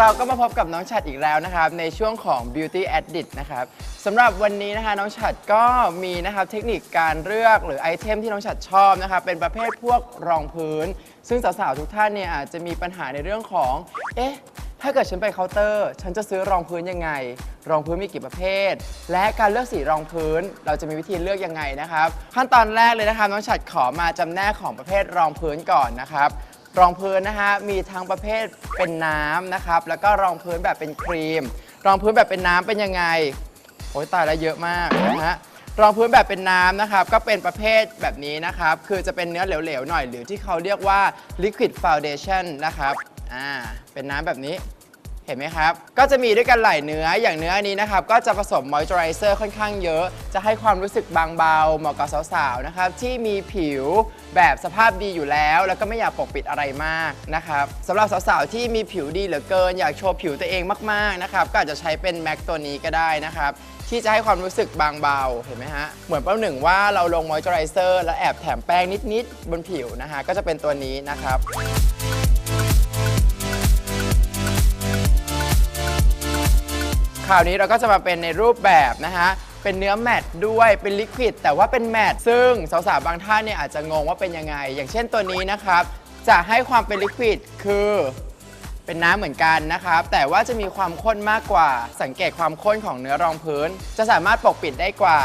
เราก็มาพบกับน้องฉัดอีกแล้วนะครับ ในช่วงของ Beauty Edit นะครับสำหรับวันนี้นะคะน้องฉัดก็มีนะครับเทคนิคการเลือกหรือไอเทมที่น้องฉัดชอบนะครับเป็นประเภทพวกรองพื้น ซึ่งสาวๆทุกท่านเนี่ยอาจจะมีปัญหาในเรื่องของ เอ๊ะถ้าเกิดฉันไปเคาน์เตอร์ ฉันจะซื้อรองพื้นยังไง รองพื้นมีกี่ประเภท และการเลือกสีรองพื้น เราจะมีวิธีเลือกยังไงนะครับ ขั้นตอนแรกเลยนะครับน้องฉัดขอมาจำแนกของประเภทรองพื้นก่อนนะครับ รองพื้นนะฮะมีทั้งประเภทเป็นน้ำนะครับ แล้วก็รองพื้นแบบเป็นครีม รองพื้นแบบเป็นน้ำเป็นยังไงโอ้ยตายแล้วเยอะมากนะฮะรองพื้นแบบเป็นน้ำนะครับ ก็เป็นประเภทแบบนี้นะครับ คือจะเป็นเนื้อเหลวๆหน่อย หรือที่เขาเรียกว่า liquid foundation นะครับอ่าเป็นน้ำแบบนี้ เห็นไหมครับ ก็จะมีด้วยกันหลายเนื้อ อย่างเนื้อนี้นะครับ ก็จะผสมมอยส์เจอไรเซอร์ค่อนข้างเยอะ จะให้ความรู้สึกบางเบา เหมาะกับสาวๆ นะครับ ที่มีผิวแบบสภาพดีอยู่แล้ว แล้วก็ไม่อยากปกปิดอะไรมากนะครับสำหรับสาวๆ ที่มีผิวดีเหลือเกิน อยากโชว์ผิวตัวเองมากๆ นะครับ ก็อาจจะใช้เป็นแม็กตัวนี้ก็ได้นะครับ ที่จะให้ความรู้สึกบางเบา เห็นไหมฮะ เหมือนเป้าหนึ่งว่าเราลงมอยส์เจอไรเซอร์แล้วแอบแถมแป้งนิดๆ บนผิวนะฮะ ก็จะเป็นตัวนี้นะครับ คราวนี้เราก็จะมาเป็นในรูปแบบนะฮะ เป็นเนื้อแมตต์ด้วยเป็นลิควิดแต่ว่าเป็นแมตต์ซึ่งสาวๆบางท่านเนี่ยอาจจะงงว่าเป็นยังไง อย่างเช่นตัวนี้นะครับ จะให้ความเป็นลิควิดคือเป็นน้ำเหมือนกันนะครับ แต่ว่าจะมีความข้นมากกว่า สังเกตความข้นของเนื้อรองพื้น จะสามารถปกปิดได้กว่า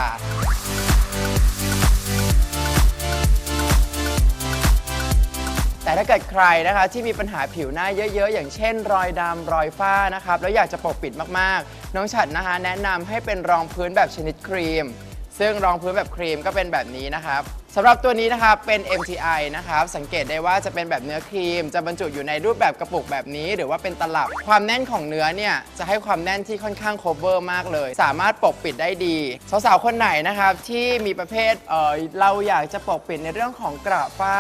แต่ถ้าเกิดใครนะคะที่มีปัญหาผิวหน้าเยอะ ๆ อย่างเช่น รอยดำรอยฝ้านะครับแล้วอยากจะปกปิดมากๆ น้องฉัดนะคะแนะนำให้เป็นรองพื้นแบบชนิดครีม ซึ่งรองพื้นแบบครีมก็เป็นแบบนี้นะครับ สำหรับตัวนี้นะครับเป็น MTI นะครับสังเกตได้ว่าจะเป็นแบบเนื้อครีม จะบรรจุอยู่ในรูปแบบกระปุกแบบนี้ หรือว่าเป็นตลับความแน่นของเนื้อเนี่ยจะให้ความแน่นที่ค่อนข้าง cover มากเลย สามารถปกปิดได้ดี สาวๆ คนไหนนะครับที่มีประเภทเออเราอยากจะปกปิดในเรื่องของกระฝ้า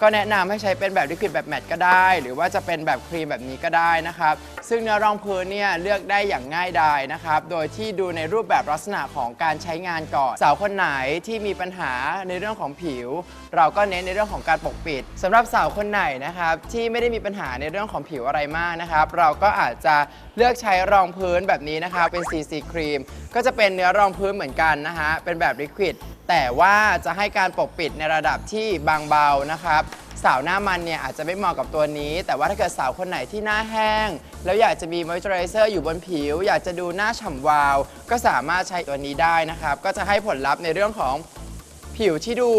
ก็แนะนำให้ใช้เป็นแบบลิควิดแบบแมตต์ก็ได้ หรือว่าจะเป็นแบบครีมแบบนี้ก็ได้นะครับซึ่งเนื้อรองพื้นเนี่ยเลือกได้อย่างง่ายดายนะครับโดยที่ดูในรูปแบบลักษณะของการใช้งานก่อนสาวคนไหนที่มีปัญหาในเรื่องของผิว เราก็เน้นในเรื่องของการปกปิดสำหรับสาวคนไหนนะครับที่ไม่ได้มีปัญหาในเรื่องของผิวอะไรมากนะครับ เราก็อาจจะเลือกใช้รองพื้นแบบนี้นะครับเป็น CC ครีมก็จะเป็นเนื้อรองพื้นเหมือนกันนะฮะเป็นแบบลิควิดแต่ว่าจะให้การปกปิดในระดับที่บางเบานะครับสาวหน้ามันเนี่ยอาจจะไม่เหมาะกับตัวนี้ แต่ว่าถ้าเกิดสาวคนไหนที่หน้าแห้ง แล้วอยากจะมีมอยเจอไรเซอร์อยู่บนผิว อยากจะดูหน้าฉ่ำวาว ก็สามารถใช้ตัวนี้ได้นะครับ ก็จะให้ผลลัพธ์ในเรื่องของ ผิวที่ดู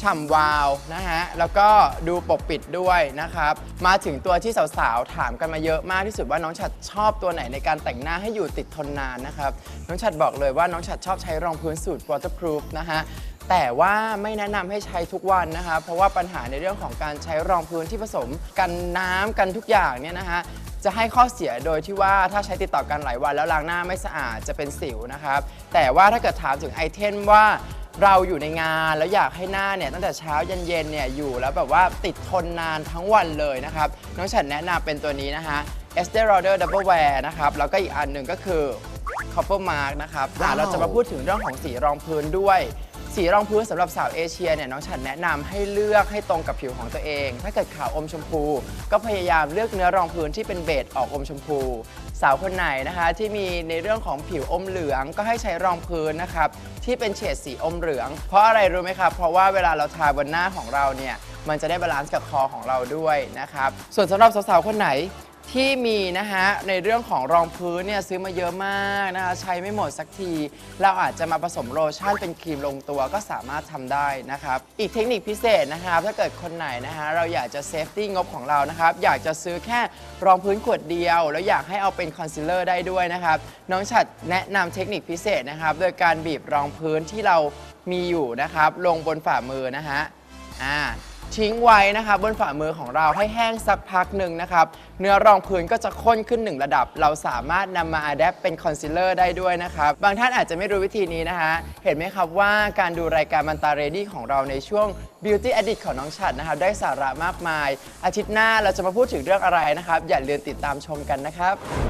ฉ่ำวาวนะฮะ แล้วก็ดูปกปิดด้วยนะครับ มาถึงตัวที่สาวๆ ถามกันมาเยอะมากที่สุดว่าน้องฉัดชอบตัวไหนในการแต่งหน้าให้อยู่ติดทนนานนะครับ น้องฉัดบอกเลยว่าน้องฉัดชอบใช้รองพื้นสูตร waterproof นะฮะ แต่ว่าไม่แนะนำให้ใช้ทุกวันนะคะ เพราะว่าปัญหาในเรื่องของการใช้รองพื้นที่ผสมกันน้ำกันทุกอย่างเนี่ยนะฮะจะให้ข้อเสียโดยที่ว่าถ้าใช้ติดต่อกันหลายวันแล้วล้างหน้าไม่สะอาดจะเป็นสิวนะครับ แต่ว่าถ้าเกิดถามถึงไอเทมว่า เราอยู่ในงานแล้วอยากให้หน้าเนี่ยตั้งแต่เช้ายันเย็นเนี่ยอยู่แล้วแบบว่าติดทนนานทั้งวันเลยนะครับน้องฉันแนะนำเป็นตัวนี้นะฮะ Estee Lauder Double Wear นะครับแล้วก็อีกอันหนึ่งก็คือ Copper Mark นะครับอะว้าวเราจะมาพูดถึงเรื่องของสีรองพื้นด้วย สีรองพื้นสำหรับสาวเอเชียเนี่ยน้องฉันแนะนำให้เลือกให้ตรงกับผิวของตัวเอง ถ้าเกิดขาวอมชมพู ก็พยายามเลือกเนื้อรองพื้นที่เป็นเบจออกอมชมพู สาวคนไหนนะคะที่มีในเรื่องของผิวอมเหลืองก็ให้ใช้รองพื้นนะครับที่เป็นเฉดสีอมเหลือง เพราะอะไรรู้ไหมครับ เพราะว่าเวลาเราทาบนหน้าของเราเนี่ยมันจะได้บาลานซ์กับคอของเราด้วยนะครับส่วนสำหรับสาวๆคนไหน ที่มีนะฮะในเรื่องของรองพื้นเนี่ยซื้อมาเยอะมากนะคะใช้ไม่หมดสักที เราอาจจะมาผสมโลชั่นเป็นครีมลงตัวก็สามารถทำได้นะครับอีกเทคนิคพิเศษนะครับถ้าเกิดคนไหนนะฮะเราอยากจะเซฟตี้งบของเรานะครับอยากจะซื้อแค่รองพื้นขวดเดียว แล้วอยากให้เอาเป็นคอนซีลเลอร์ได้ด้วยนะครับน้องฉัดแนะนำเทคนิคพิเศษนะครับโดยการบีบรองพื้นที่เรามีอยู่นะครับลงบนฝ่ามือนะฮะอ่า ทิ้งไว้นะครับบนฝ่ามือของเราให้แห้งสักพักหนึ่งนะครับ เนื้อรองพื้นก็จะข้นขึ้นหนึ่งระดับ เราสามารถนำมาอัดแอปเป็นคอนซีลเลอร์ได้ด้วยนะครับ บางท่านอาจจะไม่รู้วิธีนี้นะฮะเห็นไหมครับว่าการดูรายการมันตาเรดี้ของเราในช่วง Beauty Edit ของน้องฉัดนะครับ ได้สาระมากมาย อาทิตย์หน้าเราจะมาพูดถึงเรื่องอะไรนะครับ อย่าลืมติดตามชมกันนะครับ